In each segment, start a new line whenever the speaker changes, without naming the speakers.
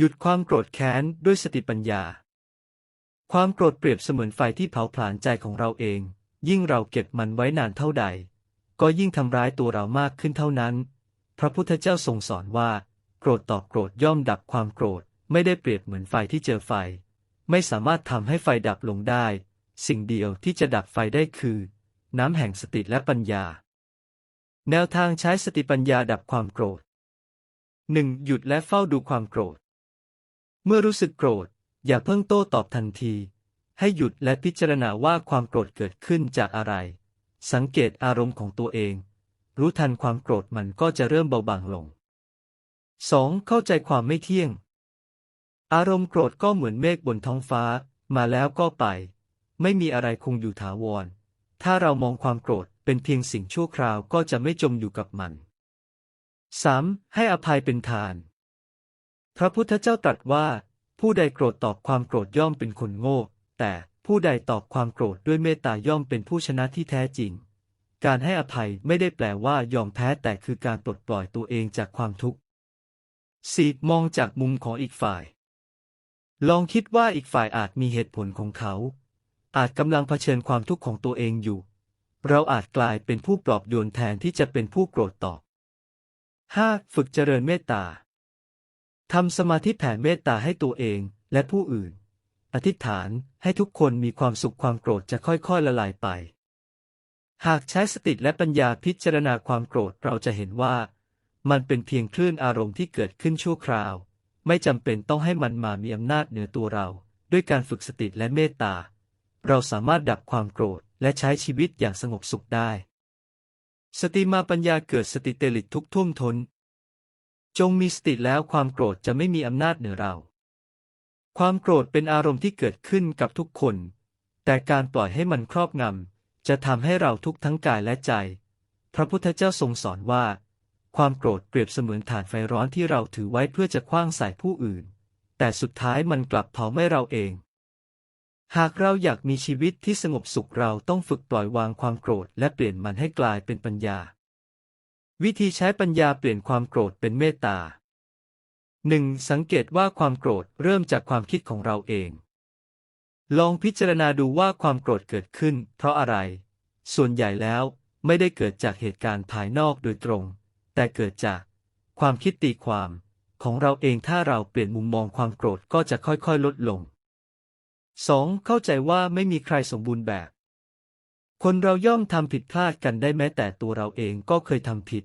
หยุดความโกรธแค้นด้วยสติปัญญา ความโกรธเปรียบเสมือนไฟที่เผาผลาญใจของเราเอง ยิ่งเราเก็บมันไว้นานเท่าใด ก็ยิ่งทำร้ายตัวเรามากขึ้นเท่านั้น พระพุทธเจ้าทรงสอนว่า โกรธต่อโกรธย่อมดับความโกรธ ไม่ได้เปรียบเหมือนไฟที่เจอไฟ ไม่สามารถทำให้ไฟดับลงได้ สิ่งเดียวที่จะดับไฟได้คือ น้ำแห่งสติและปัญญา แนวทางใช้สติปัญญาดับความโกรธ 1. หยุดและเฝ้าดูความโกรธ เมื่อรู้สึกโกรธ อย่าเพิ่งโต้ตอบทันที ให้หยุดและพิจารณาว่าความโกรธเกิดขึ้นจากอะไร สังเกตอารมณ์ของตัวเอง รู้ทันความโกรธมันก็จะเริ่มเบาบางลง 2. เข้าใจความไม่เที่ยง อารมณ์โกรธก็เหมือนเมฆบนท้องฟ้า มาแล้วก็ไป ไม่มีอะไรคงอยู่ถาวร ถ้าเรามองความโกรธเป็นเพียงสิ่งชั่วคราวก็จะไม่จมอยู่กับมัน 3. ให้อภัยเป็นทาน พระพุทธเจ้าตรัสว่า ผู้ใดโกรธตอบความโกรธย่อมเป็นคนโง่ แต่ผู้ใดตอบความโกรธด้วยเมตตาย่อมเป็นผู้ชนะที่แท้จริง การให้อภัยไม่ได้แปลว่ายอมแพ้แต่คือการปลดปล่อยตัวเองจากความทุกข์ 4. มองจากมุมของอีกฝ่าย ลองคิดว่าอีกฝ่ายอาจมีเหตุผลของเขา อาจกำลังเผชิญความทุกข์ของตัวเองอยู่ เราอาจกลายเป็นผู้ปลอบโยนแทนที่จะเป็นผู้โกรธตอบ 5. ฝึกเจริญเมตตา ทำสมาธิแผ่เมตตาให้ตัวเองและผู้อื่น อธิษฐานให้ทุกคนมีความสุขความโกรธจะค่อยๆละลายไป หากใช้สติและปัญญาพิจารณาความโกรธเราจะเห็นว่า มันเป็นเพียงคลื่นอารมณ์ที่เกิดขึ้นชั่วคราว ไม่จำเป็นต้องให้มันมามีอำนาจเหนือตัวเรา ด้วยการฝึกสติและเมตตา เราสามารถดับความโกรธและใช้ชีวิตอย่างสงบสุขได้ สติมาปัญญาเกิดสติเตลิดทุกท่วมทน จงมีสติแล้วความโกรธจะไม่มีอำนาจเหนือเรา ความโกรธเป็นอารมณ์ที่เกิดขึ้นกับทุกคน แต่การปล่อยให้มันครอบงำ จะทำให้เราทุกทั้งกายและใจ พระพุทธเจ้าทรงสอนว่า ความโกรธเปรียบเสมือนถ่านไฟร้อนที่เราถือไว้เพื่อจะคว้างใส่ผู้อื่น แต่สุดท้ายมันกลับเผาไหม้เราเอง หากเราอยากมีชีวิตที่สงบสุขเราต้องฝึกปล่อยวางความโกรธและเปลี่ยนมันให้กลายเป็นปัญญา วิธีใช้ปัญญาเปลี่ยนความโกรธเป็นเมตตาหนึ่งสังเกตว่าความโกรธเริ่มจากความคิดของเราเอง ลองพิจารณาดูว่าความโกรธเกิดขึ้น เพราะอะไร ส่วนใหญ่แล้วไม่ได้เกิดจากเหตุการณ์ภายนอกโดยตรง แต่เกิดจากความคิดตีความ ของเราเองถ้าเราเปลี่ยนมุมมองความโกรธก็จะค่อยๆ ลดลง 2. เข้าใจว่าไม่มีใครสมบูรณ์แบบ คนเราย่อมทำผิดพลาดกันได้แม้แต่ตัวเราเองก็เคยทำผิด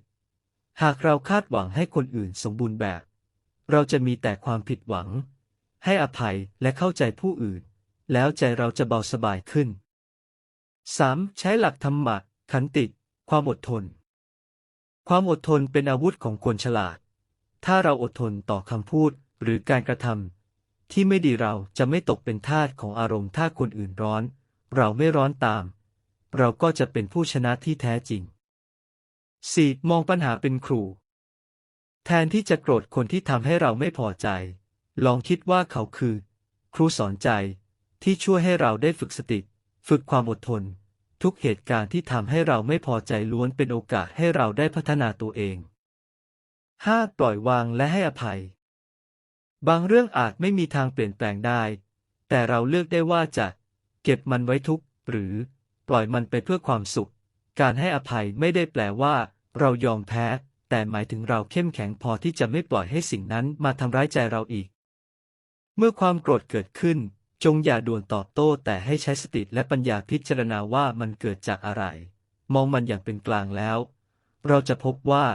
หากเราคาดหวังให้คนอื่นสมบูรณ์แบบ เราจะมีแต่ความผิดหวัง ให้อภัยและเข้าใจผู้อื่น แล้วใจเราจะเบาสบายขึ้น 3. ใช้หลักธรรมะขันติ ความอดทน ความอดทนเป็นอาวุธของคนฉลาด ถ้าเราอดทนต่อคำพูดหรือการกระทำที่ไม่ดีเราจะไม่ตกเป็นทาสของอารมณ์ถ้าคนอื่นร้อน เราไม่ร้อนตาม เราก็จะเป็นผู้ชนะที่แท้จริง 4. มองปัญหาเป็นครู แทนที่จะโกรธคนที่ทำให้เราไม่พอใจ ลองคิดว่าเขาคือ ครูสอนใจที่ช่วยให้เราได้ฝึกสติ ฝึกความอดทน ทุกเหตุการณ์ที่ทำให้เราไม่พอใจล้วนเป็นโอกาสให้เราได้พัฒนาตัวเอง 5. ปล่อยวางและให้อภัย บางเรื่องอาจไม่มีทางเปลี่ยนแปลงได้ แต่เราเลือกได้ว่าจะ เก็บมันไว้ทุกข์หรือ ปล่อยมันไปเพื่อความสุข การให้อภัยไม่ได้แปลว่า เรายอมแพ้ แต่หมายถึงเราเข้มแข็งพอที่จะไม่ปล่อยให้สิ่งนั้นมาทำร้ายใจเราอีก เมื่อความโกรธเกิดขึ้น จงอย่าด่วนตอบโต้ แต่ให้ใช้สติและปัญญาพิจารณาว่ามันเกิดจากอะไร มองมันอย่างเป็นกลางแล้ว เราจะพบว่า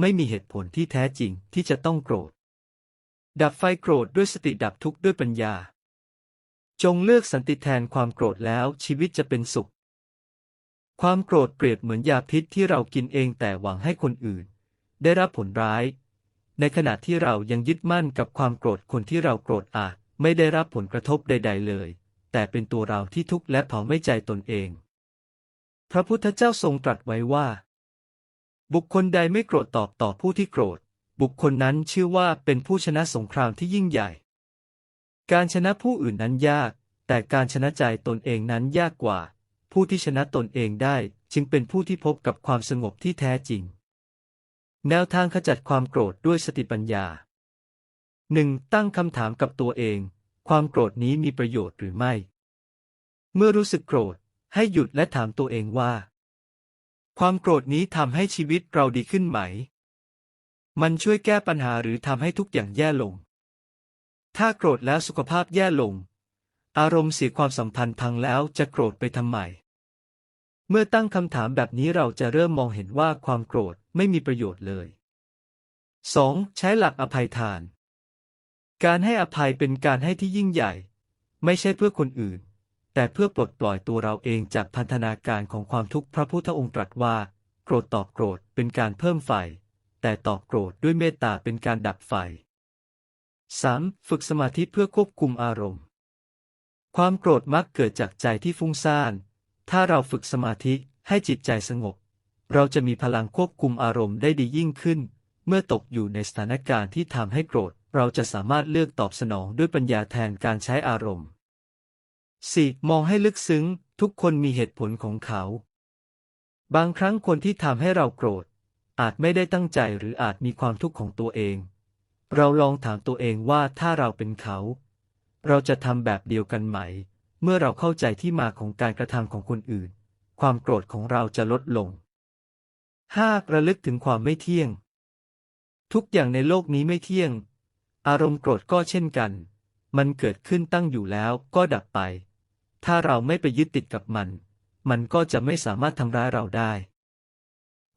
ไม่มีเหตุผลที่แท้จริงที่จะต้องโกรธ ดับไฟโกรธด้วยสติดับทุกข์ด้วยปัญญา จงเลือกสันติแทนความโกรธแล้วชีวิตจะเป็นสุข ความโกรธเปรียบเหมือนยาพิษที่เรากินเองแต่หวังให้คนอื่น ได้รับผลร้าย ในขณะที่เรายังยึดมั่นกับความโกรธคนที่เราโกรธอาจไม่ได้รับผลกระทบใด ๆ เลย แต่เป็นตัวเราที่ทุกข์และเผาไม่ใจตนเอง พระพุทธเจ้าทรงตรัสไว้ว่า บุคคลใดไม่โกรธตอบต่อผู้ที่โกรธ บุคคลนั้นชื่อว่าเป็นผู้ชนะสงครามที่ยิ่งใหญ่ การชนะผู้อื่นนั้นยาก แต่การชนะใจตนเองนั้นยากกว่า ผู้ที่ชนะตนเองได้ จึงเป็นผู้ที่พบกับความสงบที่แท้จริง แนวทางขจัดความโกรธด้วยสติปัญญาหนึ่งตั้งคำถามกับตัวเอง ความโกรธนี้มีประโยชน์หรือไม่ เมื่อรู้สึกโกรธ ให้หยุดและถามตัวเองว่า ความโกรธนี้ทำให้ชีวิตเราดีขึ้นไหม มันช่วยแก้ปัญหาหรือทำให้ทุกอย่างแย่ลง ถ้าโกรธแล้วสุขภาพแย่ลง อารมณ์เสียความสัมพันธ์พังแล้วจะโกรธไปทำไม เมื่อตั้งคำถามแบบนี้เราจะเริ่มมองเห็นว่าความโกรธไม่มีประโยชน์เลย 2. ใช้หลักอภัยทาน การให้อภัยเป็นการให้ที่ยิ่งใหญ่ ไม่ใช่เพื่อคนอื่น แต่เพื่อปลดปล่อยตัวเราเองจากพันธนาการของความทุกข์พระพุทธองค์ตรัสว่า โกรธตอบโกรธเป็นการเพิ่มไฟ แต่ตอบโกรธด้วยเมตตาเป็นการดับไฟ 3. ฝึกสมาธิเพื่อควบคุมอารมณ์ ความโกรธมักเกิดจากใจที่ฟุ้งซ่าน ถ้าเราฝึกสมาธิให้จิตใจสงบ เราจะมีพลังควบคุมอารมณ์ได้ดียิ่งขึ้น เมื่อตกอยู่ในสถานการณ์ที่ทำให้โกรธ เราจะสามารถเลือกตอบสนองด้วยปัญญาแทนการใช้อารมณ์ 4. มองให้ลึกซึ้ง ทุกคนมีเหตุผลของเขา บางครั้งคนที่ทำให้เราโกรธ อาจไม่ได้ตั้งใจหรืออาจมีความทุกข์ของตัวเอง เราลองถามตัวเองว่าถ้าเราเป็นเขา เราจะทำแบบเดียวกันไหม เมื่อเราเข้าใจที่มาของการกระทำของคนอื่น ความโกรธของเราจะลดลง 5. ระลึกถึงความไม่เที่ยง ทุกอย่างในโลกนี้ไม่เที่ยง อารมณ์โกรธก็เช่นกัน มันเกิดขึ้นตั้งอยู่แล้วก็ดับไป ถ้าเราไม่ไปยึดติดกับมัน มันก็จะไม่สามารถทำร้ายเราได้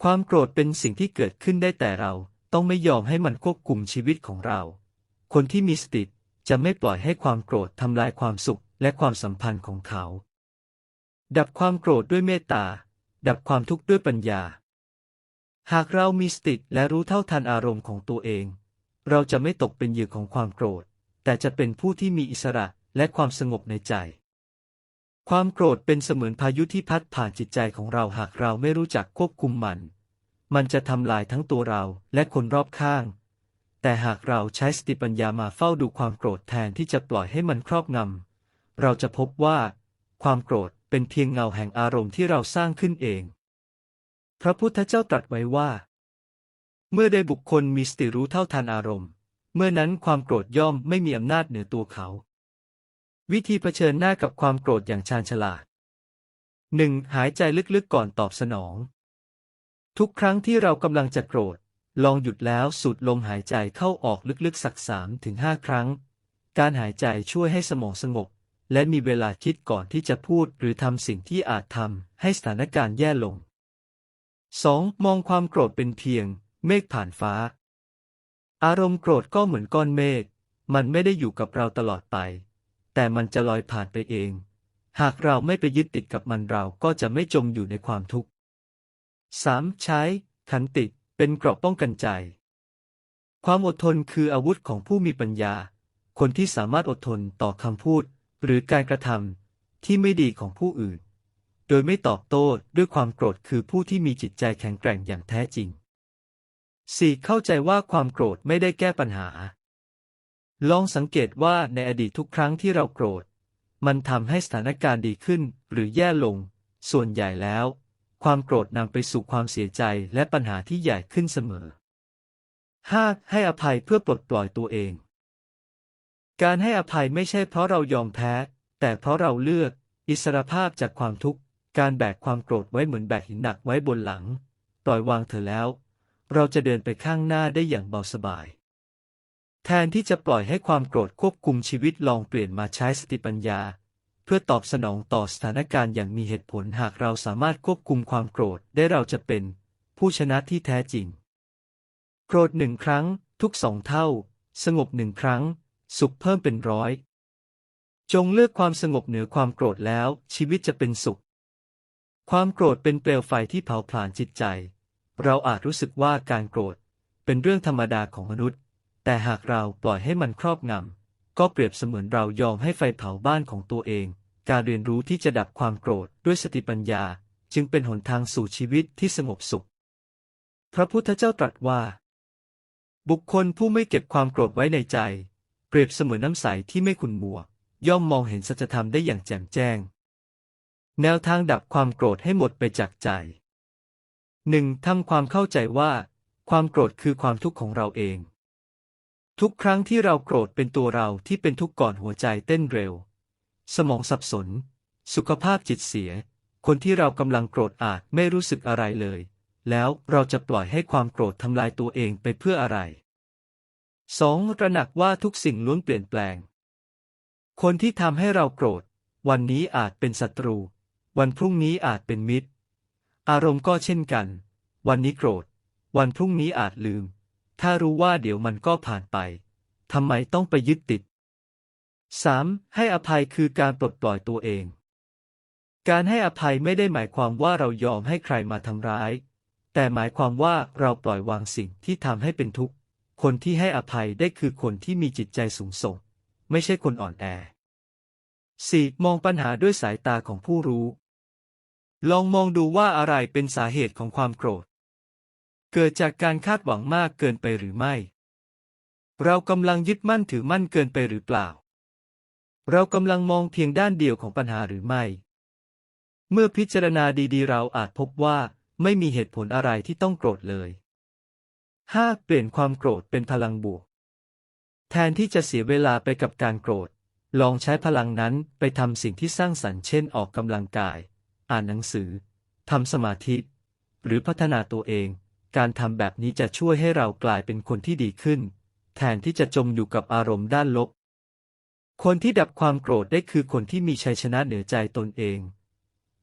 ความโกรธเป็นสิ่งที่เกิดขึ้นได้แต่เราต้องไม่ยอมให้มันควบคุมชีวิตของเรา คนที่มีสติ จะไม่ปล่อยให้ความโกรธทำลายความสุขและความสัมพันธ์ของเขา ดับความโกรธด้วยเมตตา ดับความทุกข์ด้วยปัญญา หากเรามีสติและรู้เท่าทันอารมณ์ของตัวเอง เราจะไม่ตกเป็นเหยื่อของความโกรธ แต่จะเป็นผู้ที่มีอิสระและความสงบในใจ ความโกรธเป็นเสมือนพายุที่พัดผ่านจิตใจของเราหากเราไม่รู้จักควบคุมมัน มันจะทำลายทั้งตัวเราและคนรอบข้าง แต่หากเราใช้สติปัญญามาเฝ้าดูความโกรธแทนที่จะปล่อยให้มันครอบงำ เราจะพบว่า ความโกรธเป็นเพียงเงาแห่งอารมณ์ที่เราสร้างขึ้นเอง พระพุทธเจ้าตรัสไว้ว่า เมื่อได้บุคคลมีสติรู้เท่าทันอารมณ์ เมื่อนั้นความโกรธย่อมไม่มีอำนาจเหนือตัวเขา วิธีเผชิญหน้ากับความโกรธอย่างชาญฉลาด 1. หายใจลึกๆก่อนตอบสนอง ทุกครั้งที่เรากำลังจะโกรธ ลองหยุดแล้วสูดลมหายใจเข้าออกลึกๆสักสามถึงห้าครั้ง การหายใจช่วยให้สมองสงบ และมีเวลาคิดก่อนที่จะพูดหรือทำสิ่งที่อาจทำให้สถานการณ์แย่ลง 2. มองความโกรธเป็นเพียง เมฆผ่านฟ้า อารมณ์โกรธก็เหมือนก้อนเมฆ มันไม่ได้อยู่กับเราตลอดไป แต่มันจะลอยผ่านไปเอง หากเราไม่ไปยึดติดกับมันเราก็จะไม่จมอยู่ในความทุกข์ 3. ใช้ขันติ เป็นเกราะป้องกันใจ ความอดทนคืออาวุธของผู้มีปัญญา คนที่สามารถอดทนต่อคำพูด หรือการกระทำที่ไม่ดีของผู้อื่น โดยไม่ตอบโต้ด้วยความโกรธคือผู้ที่มีจิตใจแข็งแกร่งอย่างแท้จริง 4. เข้าใจว่าความโกรธไม่ได้แก้ปัญหา ลองสังเกตว่าในอดีตทุกครั้งที่เราโกรธ มันทำให้สถานการณ์ดีขึ้นหรือแย่ลง ส่วนใหญ่แล้ว ความโกรธนำไปสู่ความเสียใจและปัญหาที่ใหญ่ขึ้นเสมอ 5. ให้อภัยเพื่อปลดปล่อยตัวเอง การให้อภัยไม่ใช่เพราะเรายอมแพ้ แต่เพราะเราเลือก อิสรภาพจากความทุกข์ การแบกความโกรธไว้เหมือนแบกหินหนักไว้บนหลัง ปล่อยวางเธอแล้ว เราจะเดินไปข้างหน้าได้อย่างเบาสบาย แทนที่จะปล่อยให้ความโกรธควบคุมชีวิตลองเปลี่ยนมาใช้สติปัญญา พื่อตอบสนองต่อสถานการณ์อย่างมีเหตุผลหากเราสามารถควบคุมความโกรธได้เราจะเป็น ผู้ชนะที่แท้จริง โกรธหนึ่งครั้ง ทุกสองเท่า สงบหนึ่งครั้ง สุขเพิ่มเป็นร้อย จงเลือกความสงบเหนือความโกรธแล้ว ชีวิตจะเป็นสุข ความโกรธเป็นเปลวไฟที่เผาผลาญจิตใจ เราอาจรู้สึกว่าการโกรธ เป็นเรื่องธรรมดาของมนุษย์ แต่หากเราปล่อยให้มันครอบงำก็เปรียบเสมือนเรายอมให้ไฟเผาบ้านของตัวเอง การเรียนรู้ที่จะดับความโกรธด้วยสติปัญญาจึงเป็นหนทางสู่ชีวิตที่สงบสุข พระพุทธเจ้าตรัสว่า บุคคลผู้ไม่เก็บความโกรธไว้ในใจ เปรียบเสมือนน้ำใสที่ไม่ขุ่นมัว ย่อมมองเห็นสัจธรรมได้อย่างแจ่มแจ้ง แนวทางดับความโกรธให้หมดไปจากใจหนึ่งทำความเข้าใจว่า ความโกรธคือความทุกข์ของเราเอง ทุกครั้งที่เราโกรธเป็นตัวเราที่เป็นทุกข์ก่อนหัวใจเต้นเร็ว สมองสับสน สุขภาพจิตเสีย คนที่เรากำลังโกรธอาจไม่รู้สึกอะไรเลย แล้วเราจะปล่อยให้ความโกรธทำลายตัวเองไปเพื่ออะไร 2. ตระหนักว่าทุกสิ่งล้วนเปลี่ยนแปลง คนที่ทำให้เราโกรธ วันนี้อาจเป็นศัตรู วันพรุ่งนี้อาจเป็นมิตร อารมณ์ก็เช่นกัน วันนี้โกรธ วันพรุ่งนี้อาจลืม ถ้ารู้ว่าเดี๋ยวมันก็ผ่านไปทำไมต้องไปยึดติด 3. ให้อภัยคือการปลดปล่อยตัวเอง การให้อภัยไม่ได้หมายความว่าเรายอมให้ใครมาทำร้าย แต่หมายความว่าเราปล่อยวางสิ่งที่ทำให้เป็นทุกข์ คนที่ให้อภัยได้คือคนที่มีจิตใจสูงส่ง ไม่ใช่คนอ่อนแอ 4. มองปัญหาด้วยสายตาของผู้รู้ ลองมองดูว่าอะไรเป็นสาเหตุของความโกรธ เกิดจากการคาดหวังมากเกินไปหรือไม่ เรากำลังยึดมั่นถือมั่นเกินไปหรือเปล่า เรากำลังมองเพียงด้านเดียวของปัญหาหรือไม่ เมื่อพิจารณาดีๆ เราอาจพบว่าไม่มีเหตุผลอะไรที่ต้องโกรธเลย 5. เปลี่ยนความโกรธเป็นพลังบวก แทนที่จะเสียเวลาไปกับการโกรธ ลองใช้พลังนั้นไปทำสิ่งที่สร้างสรรค์เช่นออกกำลังกาย อ่านหนังสือ ทำสมาธิ หรือพัฒนาตัวเอง การทำแบบนี้จะช่วยให้เรากลายเป็นคนที่ดีขึ้น แทนที่จะจมอยู่กับอารมณ์ด้านลบ คนที่ดับความโกรธได้คือคนที่มีชัยชนะเหนือใจตนเอง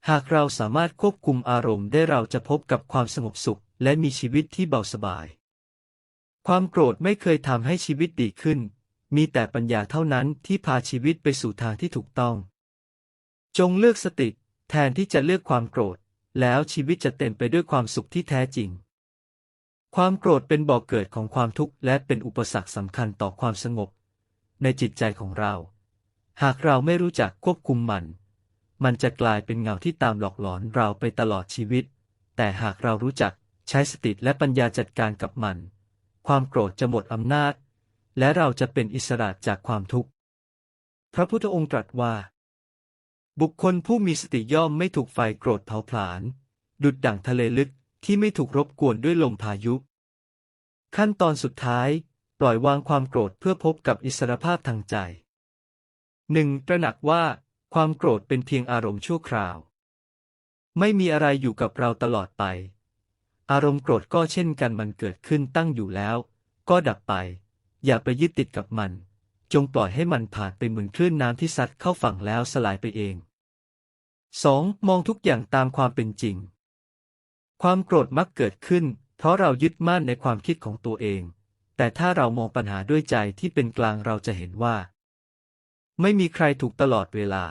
หากเราสามารถควบคุมอารมณ์ได้เราจะพบกับความสงบสุข และมีชีวิตที่เบาสบาย ความโกรธไม่เคยทำให้ชีวิตดีขึ้น มีแต่ปัญญาเท่านั้นที่พาชีวิตไปสู่ทางที่ถูกต้อง จงเลือกสติแทนที่จะเลือกความโกรธ แล้วชีวิตจะเต็มไปด้วยความสุขที่แท้จริง ความโกรธเป็นบ่อกเกิดของความทุกข์และเป็นอุปสรรคสำคัญต่อความสงบ ในจิตใจของเรา หากเราไม่รู้จักควบคุมมัน มันจะกลายเป็นเงาที่ตามหลอกหลอนเราไปตลอดชีวิต แต่หากเรารู้จักใช้สติและปัญญาจัดการกับมัน ความโกรธจะหมดอำนาจ และเราจะเป็นอิสระจากความทุกข์ พระพุทธองค์ตรัสว่า บุคคลผู้มีสติย่อมไม่ถูกไฟโกรธเผาผลาญ ดุดดั่งทะเลลึกที่ไม่ถูกรบกวนด้วยลมพายุ ขั้นตอนสุดท้าย ปล่อยวางความโกรธเพื่อพบกับอิสรภาพทางใจหนึ่งตระหนักว่า ความโกรธเป็นเพียงอารมณ์ชั่วคราว ไม่มีอะไรอยู่กับเราตลอดไป อารมณ์โกรธก็เช่นกันมันเกิดขึ้นตั้งอยู่แล้ว ก็ดับไป อย่าไปยึดติดกับมัน จงปล่อยให้มันผ่านไปเหมือนคลื่นน้ำที่ซัดเข้าฝั่งแล้วสลายไปเอง 2. มองทุกอย่างตามความเป็นจริง ความโกรธมักเกิดขึ้น เพราะเรายึดมั่นในความคิดของตัวเอง แต่ถ้าเรามองปัญหาด้วยใจที่เป็นกลางเราจะเห็นว่า ไม่มีใครถูกตลอดเวลา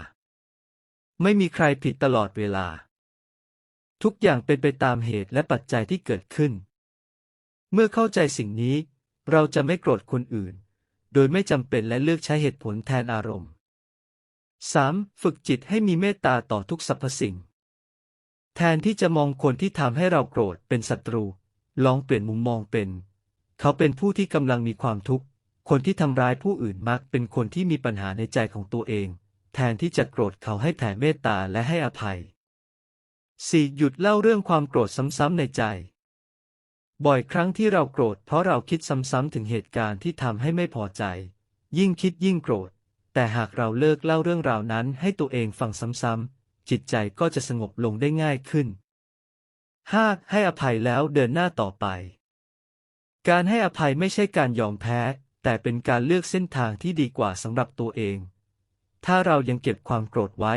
ไม่มีใครผิดตลอดเวลา ทุกอย่างเป็นไปตามเหตุและปัจจัยที่เกิดขึ้น เมื่อเข้าใจสิ่งนี้ เราจะไม่โกรธคนอื่น โดยไม่จำเป็นและเลือกใช้เหตุผลแทนอารมณ์ 3. ฝึกจิตให้มีเมตตาต่อทุกสรรพสิ่ง แทนที่จะมองคนที่ทำให้เราโกรธเป็นศัตรู ลองเปลี่ยนมุมมองเป็น เขาเป็นผู้ที่กำลังมีความทุกข์ คนที่ทำร้ายผู้อื่นมักเป็นคนที่มีปัญหาในใจของตัวเอง แทนที่จะโกรธเขาให้แผ่เมตตาและให้อภัย 4. หยุดเล่าเรื่องความโกรธซ้ำๆในใจ บ่อยครั้งที่เราโกรธเพราะเราคิดซ้ำๆถึงเหตุการณ์ที่ทำให้ไม่พอใจ ยิ่งคิดยิ่งโกรธ แต่หากเราเลิกเล่าเรื่องราวนั้นให้ตัวเองฟังซ้ำๆจิตใจก็จะสงบลงได้ง่ายขึ้น 5. ให้อภัยแล้วเดินหน้าต่อไป การให้อภัยไม่ใช่การยอมแพ้ แต่เป็นการเลือกเส้นทางที่ดีกว่าสำหรับตัวเอง ถ้าเรายังเก็บความโกรธไว้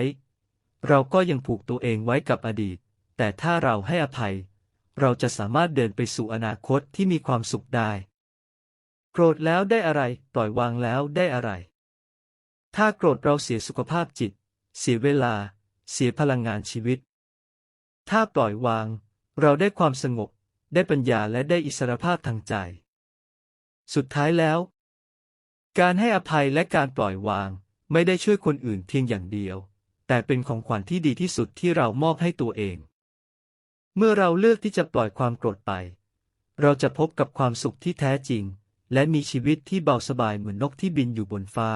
เราก็ยังผูกตัวเองไว้กับอดีต แต่ถ้าเราให้อภัย เราจะสามารถเดินไปสู่อนาคตที่มีความสุขได้ โกรธแล้วได้อะไร ปล่อยวางแล้วได้อะไร ถ้าโกรธเราเสียสุขภาพจิต เสียเวลา เสียพลังงานชีวิต ถ้าปล่อยวาง เราได้ความสงบ ได้ปัญญาและได้อิสรภาพทางใจ สุดท้ายแล้ว การให้อภัยและการปล่อยวาง ไม่ได้ช่วยคนอื่นเพียงอย่างเดียว แต่เป็นของขวัญที่ดีที่สุดที่เรามอบให้ตัวเอง เมื่อเราเลือกที่จะปล่อยความโกรธไป เราจะพบกับความสุขที่แท้จริง และมีชีวิตที่เบาสบายเหมือนนกที่บินอยู่บนฟ้า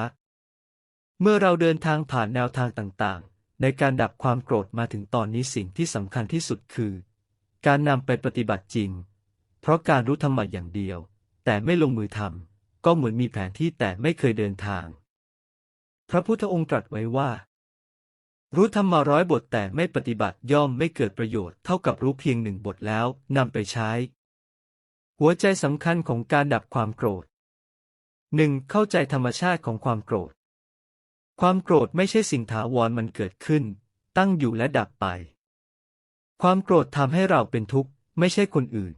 เมื่อเราเดินทางผ่านแนวทางต่างๆ ในการดับความโกรธมาถึงตอนนี้สิ่งที่สำคัญที่สุดคือ การนำไปปฏิบัติจริง เพราะการรู้ธรรมะอย่างเดียว แต่ไม่ลงมือทำก็เหมือนมีแผนที่แต่ไม่เคยเดินทาง พระพุทธองค์ตรัสไว้ว่า รู้ธรรมาร้อยบทแต่ไม่ปฏิบัติย่อมไม่เกิดประโยชน์เท่ากับรู้เพียงหนึ่งบทแล้วนำไปใช้ หัวใจสำคัญของการดับความโกรธ 1. เข้าใจธรรมชาติของความโกรธ ความโกรธไม่ใช่สิ่งถาวรมันเกิดขึ้น ตั้งอยู่และดับไป ความโกรธทำให้เราเป็นทุกข์ ไม่ใช่คนอื่น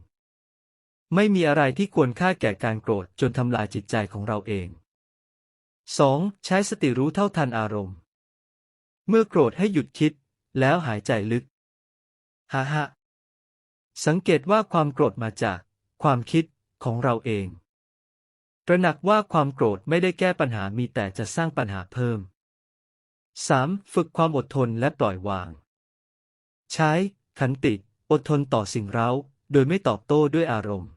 ไม่มีอะไรที่ควรค่าแก่การโกรธจนทำลายจิตใจของเราเอง 2. ใช้สติรู้เท่าทันอารมณ์ เมื่อโกรธให้หยุดคิด แล้วหายใจลึกฮ่าฮสังเกตว่าความโกรธมาจาก ความคิดของเราเอง ตระหนักว่าความโกรธไม่ได้แก้ปัญหามีแต่จะสร้างปัญหาเพิ่ม 3. ฝึกความอดทนและปล่อยวาง ใช้ ขันติ อดทนต่อสิ่งเร้า โดยไม่ตอบโต้ด้วยอารมณ์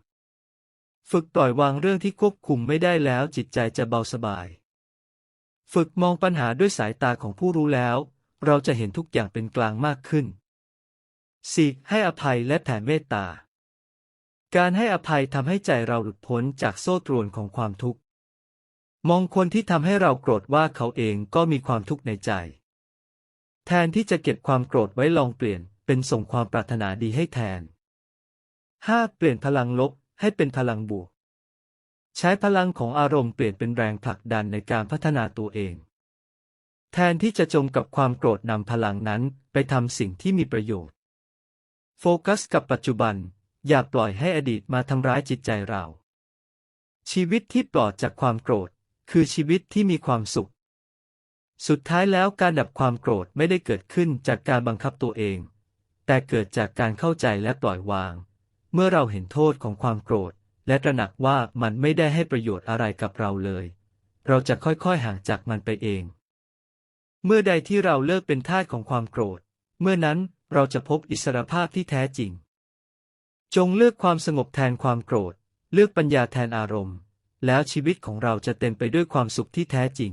ฝึกปล่อยวางเรื่องที่ควบคุมไม่ได้แล้วจิตใจจะเบาสบาย ฝึกมองปัญหาด้วยสายตาของผู้รู้แล้ว เราจะเห็นทุกอย่างเป็นกลางมากขึ้น 4. ให้อภัยและแผ่เมตตา การให้อภัยทำให้ใจเราหลุดพ้นจากโซ่ตรวนของความทุกข์ มองคนที่ทำให้เราโกรธว่าเขาเองก็มีความทุกข์ในใจ แทนที่จะเก็บความโกรธไว้ลองเปลี่ยน เป็นส่งความปรารถนาดีให้แทน 5. เปลี่ยนพลังลบให้เป็นพลังบวก ใช้พลังของอารมณ์เปลี่ยนเป็นแรงผลักดันในการพัฒนาตัวเอง แทนที่จะจมกับความโกรธนำพลังนั้นไปทำสิ่งที่มีประโยชน์ โฟกัสกับปัจจุบัน อย่าปล่อยให้อดีตมาทำร้ายจิตใจเรา ชีวิตที่ปลอดจากความโกรธ คือชีวิตที่มีความสุข สุดท้ายแล้วการดับความโกรธไม่ได้เกิดขึ้นจากการบังคับตัวเอง แต่เกิดจากการเข้าใจและปล่อยวาง เมื่อเราเห็นโทษของความโกรธ และตระหนักว่ามันไม่ได้ให้ประโยชน์อะไรกับเราเลย เราจะค่อยๆห่างจากมันไปเอง เมื่อใดที่เราเลิกเป็นทาสของความโกรธ เมื่อนั้นเราจะพบอิสรภาพที่แท้จริง จงเลือกความสงบแทนความโกรธ เลือกปัญญาแทนอารมณ์ แล้วชีวิตของเราจะเต็มไปด้วยความสุขที่แท้จริง